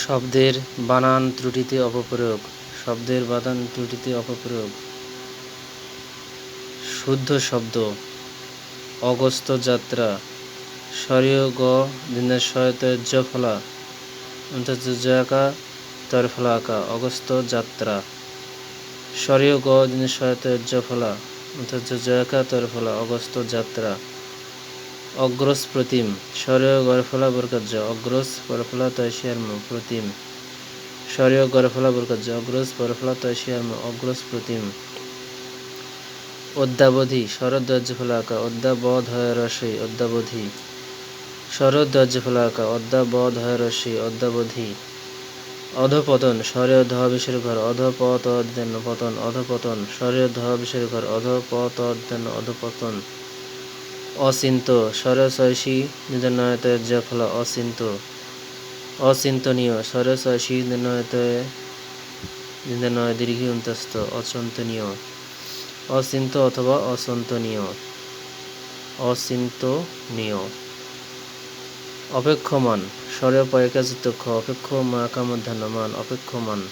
শব্দের বানান ত্রুটিতে অপপ্রয়োগ, শব্দের বানান ত্রুটিতে অপপ্রয়োগ। শুদ্ধ শব্দ, অগস্ত যাত্রা, স্বরীয় গ, দিনের সয়তের ফলা জয়াকা তরফলাকা অগস্ত যাত্রা। স্বরীয় গ, দিনের সয়তের ফলা জয়াকা তরফলা অগস্ত যাত্রা। অগ্রস প্রতিম। স্বরীয় গরফলা বরকার্য অগ্রস পরফলা তয়সিয়ার্ম প্রতিম। স্বরীয় গরফলা বরকার্য অগ্রস পরফলা তয়সিয়ার্ম অগ্রস প্রতিম। অদ্যাবধি শরৎ ফলাকা অদ্যাবধ। হয় রসই অদ্যাবধি। অধপতন, স্বরীয় ধ বিশের ঘর অধপত পতন অধপতন। স্বরীয় ধ বিশের ঘর অধপত অধপতন অচিন্ত। সরসয়সী নির্ণয়তের যে ফল অচিন্ত। অচিন্তনীয় সরসয়সী নির্ণয়তে নির্ণয় দীর্ঘী অন্তস্থ অচন্তনীয়। অচিন্ত অথবা অচন্তনীয়। অচিন্তনীয়। অপেক্ষমান। স্বরে পয়কাযুক্ত খ অপেক্ষ মা কামধ্যান অপেক্ষমান।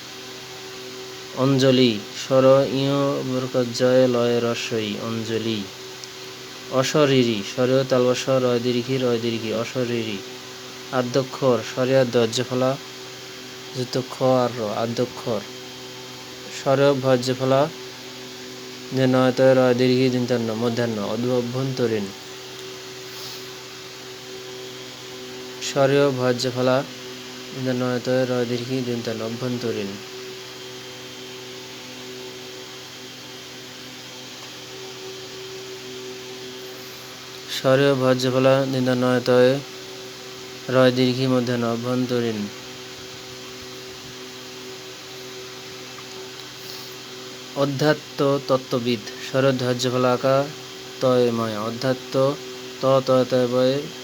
অঞ্জলি। স্বর ইয় জয় লয় রসই অঞ্জলি। অশরীরী স্বরীয় তালবস রয় দীর্ঘি রয় দীর্ঘি অশরীরী। আদ্যক্ষর স্বরীয় দজ্জফলা যুক্ত খ আর র আদ্যক্ষর। স্বরীয় ভজ্জফলা নয়ত রয় দীর্ঘি দিন্তান্ন মধ্যাহ্ন, অভ্যন্তরীণ। স্বরীয় ভজ্জফলা নয়ত রয় দীর্ঘি দিন্তান্ন অভ্যন্তরীণ। স্বরীয় ভজ্রফলা নিন্দনয়তয়ে রয় দীর্ঘি মধ্যে অভ্যন্তরীণ অধ্যাত্ম তত্ত্ববিদ শরৎ ধ্বর্যফলাকা তয়ময় অধ্যাত্ম ত তয়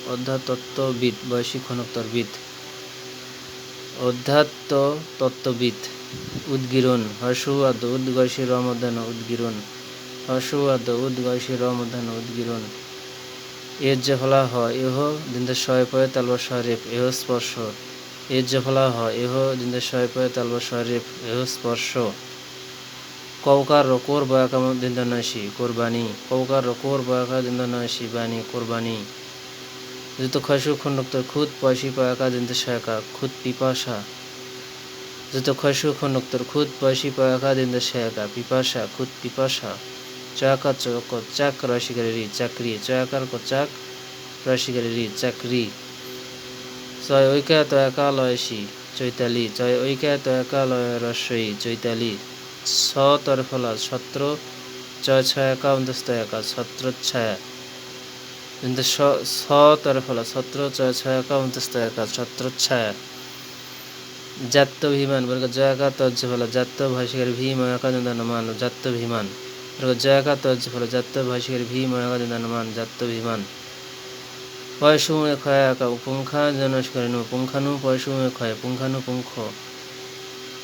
অধ্যাত্তত্ত্ববিদ বৈশিক ঘনত্বরবিদ অধ্যাত্ম তত্ত্ববিদ উদ্গিরণ। আদ উদ্গৈশী রমদান উদ্গিরণ। আদ উদ্গৈশী রমদান উদ্গিরণ। এর যে ফলা হয় এহ দিনতে শয় পয়ে তালবা শরেফ এহ স্পর্শ। এর যে ফলা হয় এহ দিনতে শয় পয়ে তালবা শরেফ এহ স্পর্শ। কৌকার রকোর বয়াকা দিন নয়সি কোরবানি। কৌকার রকোর বয়াকা নয়সি বাণী কোরবানি। যত খসু খন্ডক্তর খুদ পয়সি পয়াকা দিনতে শয়কা, খুদ পিপাসা। যত খসু খন্ডক্তর খুদ পয়সি পয়াকা দিনতে শয়কা, পিপাসা, খুদ পিপাসা। চয়াকা চক, চাক, রসিকারি রি চাকরি চয়াকার ক চাক রসিকারি রি চাকরি। চয় ঐকা তয়াকা লয়সি চৈতালি। চয় ঐকা তয়াকা লয় রসই, চৈতালি। ছ তরফলা, ছত্র। চয় ছয়াকা অন্তস্তয়াকা ছত্রচ্ছায়া কিন্তু ছ তরফলা, ছত্র চয় ছয়াকা অন্তস্তয়াকা ছত্রচ্ছায়া জাত্যভিমান বর্গ জয়াকা তজ্জফলা, জাত্য ভাষিকার ভীময়াকা মান জাত্যভিমান জয়াকা তজ্জ ফল জাত্য ভি ময়াকা দিদানমান জাত্যভিমান পয়সুমে ক্ষয়াকা পুঙ্খা জনস্করেণু পুঙ্খানু পয়সুমে ক্ষয়, পুঙ্খানু পুঙ্খ।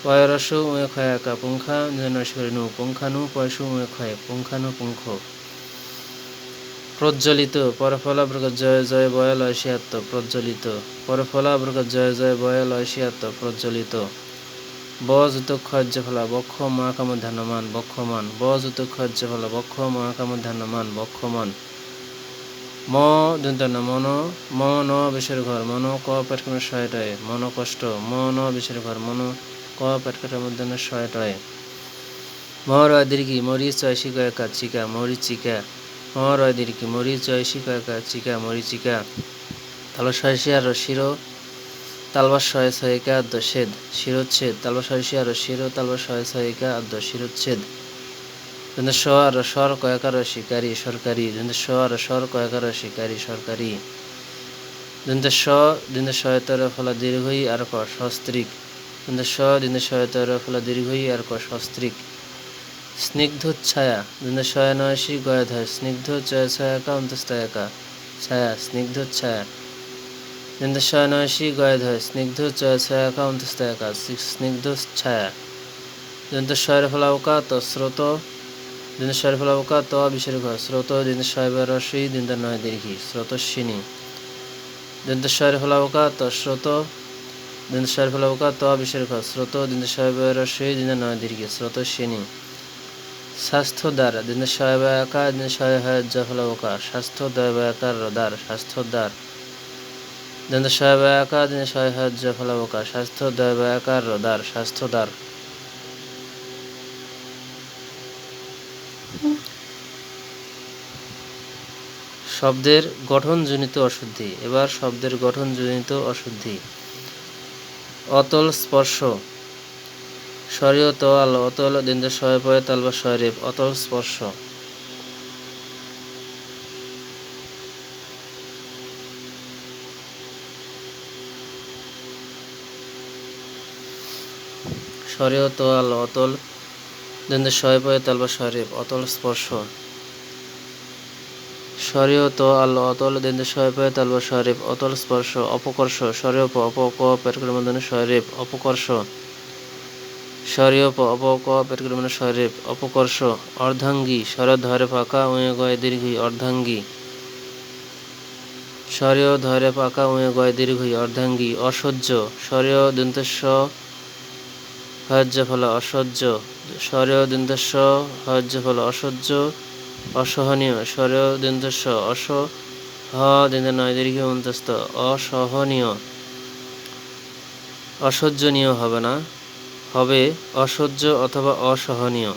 পয়রসু মে ক্ষয়াকা পুঙ্খা জনস্করেণু পুঙ্খানু পয়সুমে ক্ষয়, পুঙ্খানু পুঙ্খ। প্রজ্বলিত পরফলাবৃগ জয় জয় বয়াল ঐশিয়াত্ম প্রজ্বলিত। পরফলাবৃগ জয় জয় বয়াল ঐশিয়াত্ম প্রজ্বলিত। খজ্জ ফলা, বক্ষ মহাকাম ধ্যানমান বক্ষমান খজ্জ ফলা, বক্ষ মহাকাম ধ্যানমান বক্ষমান ম দন্তন মন ম ন বিশের ঘর, মন, ক পেটকাম শয়টায় মন, কষ্ট ম ন বিশের ঘর, মন, ক পেটকাটার মধ্যে শয়টায় ম, রয়, দীর্ঘি মরি চয়সি কয়েকা চিকা মরি চিকা ম, রয়, দীর্ঘি মরি চয়সি কয়েকা চিকা মরি চিকা তাহলে শয়সি আর শিরো তালবা শয় ছয়িকা আদ্য ছেদ শিরোচ্ছেদ তালবা শয়সী আর শিরো তালবা শয় ছয়িকা আদ্য শিরোচ্ছেদ কিন্তু স আর স্বর কয়াকার শিকারী সরকারি কিন্তু স আর স্বর কয়াকার শিকারী, সরকারি। কিন্তু স দিন শয়তর ফলা দীর্ঘই আর ক সস্ত্রিক। কিন্তু স দিন শয়তর ফলা দীর্ঘই আর ক সস্ত্রিক। স্নিগ্ধ ছায়া দিন শয়নয়সী গয়াধয় স্নিগ্ধ চয় ছায়াকা অন্তস্তয়াকা ছায়া, স্নিগ্ধ ছায়া। দন্তশয়নয়সী গয়ধয় স্নিগ্ধ ছায়াকা অন্তস্তয়াকা স্নিগ্ধ ছায়া দন্তশয়ের ফলাবকা তো স্রোত দন্তশয়ের ফলাবকা তো বিসর্গ স্রোত দন্তশয়বার রসী দন্ত নয় দীর্ঘি স্রোতস্বিনী দন্তশয়ের ফলাবকা তো স্রোত দিন শয় ফলা ওকা ত বিশের খ স্রোত দিন শয় বয়ের সেই দিন নয় দীর্ঘে স্রোত শ্রেণি স্বাস্থ্য দ্বার দিন একা দিন শয় হয় জ ফলা ওকা স্বাস্থ্য দয় একার দ্বার স্বাস্থ্য দ্বার দিন শয় একা দিন শয় হয় জ স্বাস্থ্য দয় একার দ্বার স্বাস্থ্য দ্বার শব্দের গঠনজনিত অশুদ্ধি এবার শব্দের গঠনজনিত অশুদ্ধি অতল স্পর্শ স্বরীয় তল অতল দিন শয় পয়ে তাল বা শয়রেপ অতল স্পর্শ স্বরীয় তল অতল দিন শয় পয়ে তাল বা অতল স্পর্শ। স্বরীয় তো আল অতল দিন শয় পয়ে তাল বা অতল স্পর্শ, অপকর্ষ। স্বরীয় প, অপক পেটক্রমদনে শয়রেপ অপকর্ষ। স্বরীয় প, অপক পেটক্রমদনে শয়রেপ অপকর্ষ। অর্ধাঙ্গী শরৎ ধরে পাকা উয়ে গয় দীর্ঘই, অর্ধাঙ্গী। স্বরীয় ধরে পাকা উয়ে গয় দীর্ঘই, অর্ধাঙ্গী, অসহ্য। স্বরীয় দন্তস্ব হজ্জ ফল অসহ্য স্বরীয় দন্তস্ব হজ্জ ফল অসহ্য, অসহনীয় স্বরীয় দন্তস্ব অস, হ দিন নয়, দীর্ঘ অন্তস্থ অসহনীয়। অসহ্যনীয় হবে না, হবে অসহ্য অথবা অসহনীয়।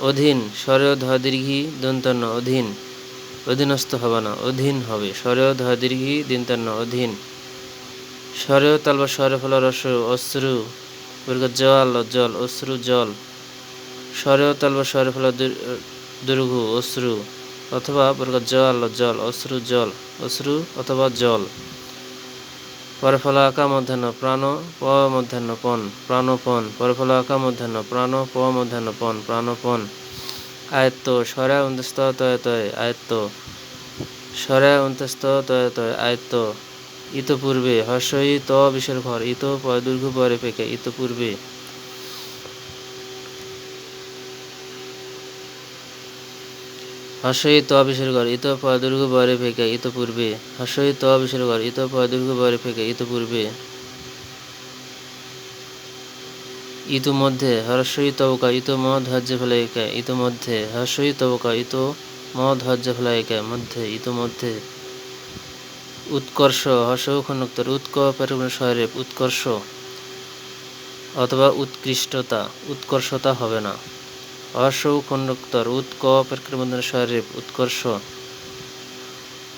অধীন স্বরীয় ধ, দীর্ঘি, দন্তন্য, অধীন। অধীনস্থ হবে না, অধীন হবে স্বরীয় ধ, দীর্ঘি, দিন্তন্য, অধীন। স্বরীয় তাল বা স্বরে ফল রস, অশ্রু জল জল, অশ্রু জল। স্বরীয় তাল বা স্বরে ফল দুর্ঘু অশ্রু। অথবা বর্গ জল জল, অশ্রু জল, অশ্রু অথবা জল। পরে ফল আকা মধ্যাহ্ন প্রাণ, প মধ্যাহ্ন পন প্রাণপন পরে ফল আকা মধ্যাহ্ন প্রাণ, প মধ্যাহ্ন পন প্রাণপন আয়ত্ত, স্বরা অন্তস্থ, তয় তয়, আয়ত্ত। স্বরা অন্তস্থ, তয় তয়, আয়ত্ত। ইতপূর্বে হর্ষই ত বিশের ঘর, ইত দীর্ঘ পরে পেকে, ইতপূর্বে। হর্ষই ত বিশের ঘর, ইত দীর্ঘ বরে ফেকে ইতপূর্বে। হর্ষই ত বিশের ঘর, ইত দীর্ঘ বরে ফেকে ইতপূর্বে। ইতোমধ্যে হর্ষই তবকা ইত ম ধ্বজ্য ফলাইকা, ইতোমধ্যে হর্ষই তবকা ইত ম ধ্বজ্য ফলাইকা, মধ্যে, ইতোমধ্যে। উৎকর্ষ খণ্ডোত্তর উৎক শহরে উৎকর্ষ অথবা উৎকৃষ্টতা, উৎকর্ষতা হবে না। খণ্ডোত্তর উৎক পেরক্রমণ শহরে উৎকর্ষ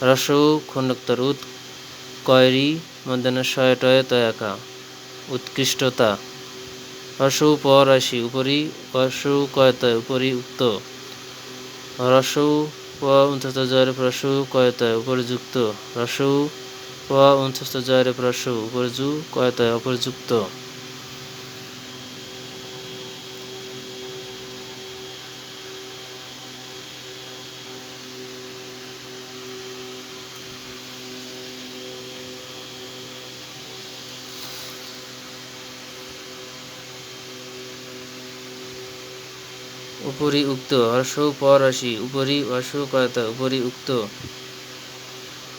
রস খণ্ডোত্তর উৎ কয়রি মধ্যাহ্ন শয় টয় তয়াকা উৎকৃষ্টতা হর্ষৌ পরাশি উপরি হর্ষৌ কয়তয় উপরি উক্ত হর্ষৌ উনস্থ জয়ের প্রসু কয়তায় উপরযুক্ত রসৌ উনস্থ জয়ের প্রসু উপরযু কয়তায় অপরযুক্ত। উপরি উক্ত হর্ষৌ পরশি উপরি হর্ষৌ কয়তা উপরি উক্ত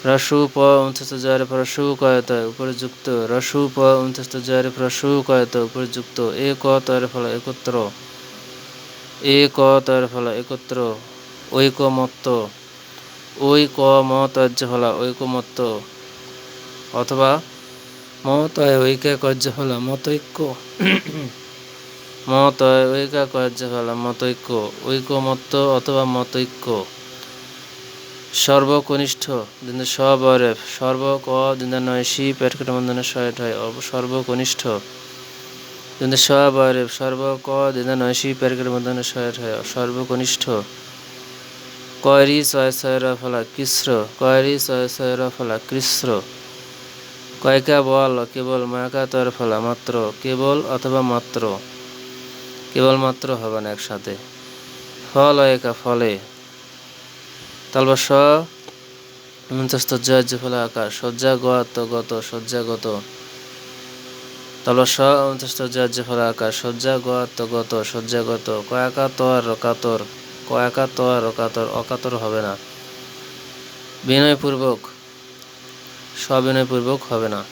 রসু প উনস্থ জয়ের প্রসু কয়ত উপরযুক্ত রসু প উনস্থ জয়ের প্রসু কয়ত উপরযুক্ত এ ক তয়ের ফল একত্র এ ক তয়ের ফল একত্র ওই ক ম তর্য ফল ঐকমত্ত অথবা ম তয় ঐক্য কর্য ফল মতৈক্য। মত ঐকা কার্যফল মতৈক্য ঐকমত্ত অথবা মতৈক্য সর্বকনিষ্ঠ দিন সবরে সর্ব ক দিন নয়সি পেটকট বন্ধনে শয়ট হয় সর্বকনিষ্ঠ দিন সবরে সর্ব ক দিন নয়সি পেটকট বন্ধনে শয়ট হয় সর্বকনিষ্ঠ। কয়রি ছয় ছয়ের ফলা কৃষ্র কয়রি ছয় ছয়ের ফলা কৃষ্র কয়কা বল, কেবল মায়াকা তর ফলা মাত্র, কেবল অথবা মাত্র। কেবলমাত্র হবে না একসাথে। ফল একা ফলে। তালবা স উনচাশ ফলে আকাশ সজ্জা গত গত সজ্জাগত তালবা স উনচাশ ফলে আকাশ সজ্জা গত গত সজ্জাগত কয়াকা তর রকাতর কয়াকা তর রকাতর, অকাতর হবে না। বিনয়পূর্বক সবিনয়পূর্বক হবে না।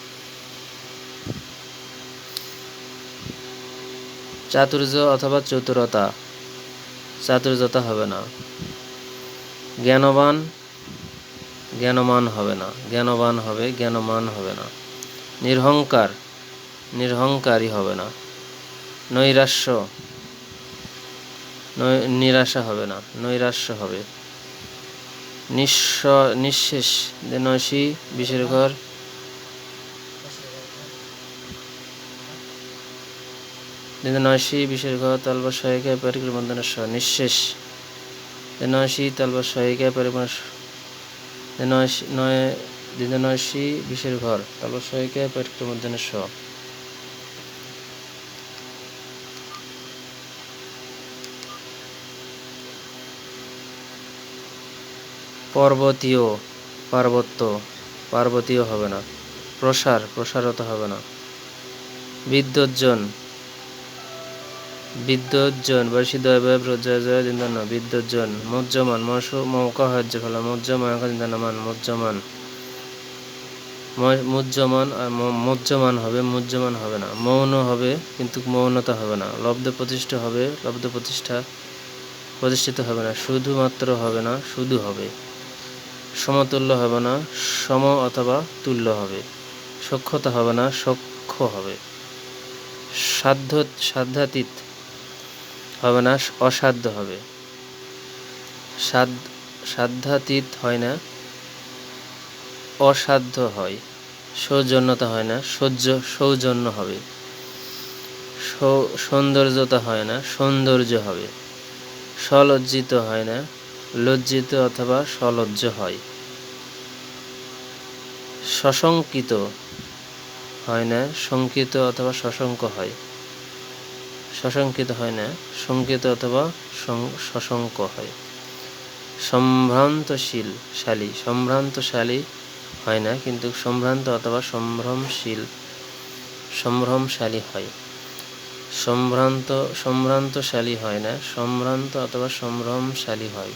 চাতুর্য অথবা চতুরতা। চাতুর্যতা হবে না। জ্ঞানবান, জ্ঞানমান হবে না। জ্ঞানবান হবে, জ্ঞানমান হবে না। নিরহংকার, নিরহংকারী হবে না। নৈরাশ্য নিরাশা হবে না। নৈরাশ্য হবে। নিঃস্ব নিঃশেষ নয়সী বিশের ঘর নয়সী বিশের ঘর তালবা সহায়িকা পরিক্রম বন্ধনের নিঃশেষ। নয়সী তালবা সহায়িকা পরিক্রম নয় নয় বিশের ঘর তালবা সহায়িকা পরিক্রম বন্ধনের পর্বতীয়, পার্বত্য, পার্বতীয় হবে না। প্রসার, প্রসারত হবে না। বিদ্যুৎজন বিদ্যুৎজন বর্ষি দয় ব্যয় প্রজয় জয় দিন্দন বিদ্যুৎজন মুজ্জমান মশু মৌকা হজ্জ ফলা মুজ্জমান মুজ্জমান আর মুজ্জমান হবে মুজ্জমান হবে না। মৌন হবে, কিন্তু মৌনতা হবে না। লব্ধ প্রতিষ্ঠা হবে, লব্ধ প্রতিষ্ঠা প্রতিষ্ঠিত হবে না। শুধুমাত্র হবে না, শুধু হবে। সমতুল্য হবে না, সম অথবা তুল্য হবে। সক্ষতা হবে না, সক্ষ হবে। সাধ্য সাধ্যাতীত হবে না, অসাধ্য হবে। সাধ, সাধ্যাতীত হয় না, অসাধ্য হয়। সৌজন্যতা হয় না সৌর্য সৌজন্য হবে। সৌন্দর্যতা হয় না, সৌন্দর্য হবে। সলজ্জিত হয় না, লজ্জিত অথবা সলজ্জ হয়। সশঙ্কিত হয় না, শঙ্কিত অথবা সশঙ্ক হয়। সশঙ্কিত হয় না, শঙ্কিত অথবা সশঙ্ক হয়। সম্ভ্রান্তশীল শালী, সম্ভ্রান্তশালী হয় না, কিন্তু সম্ভ্রান্ত অথবা সম্ভ্রমশীল, সম্ভ্রমশালী হয়। সম্ভ্রান্ত, সম্ভ্রান্তশালী হয় না, সম্ভ্রান্ত অথবা সম্ভ্রমশালী হয়।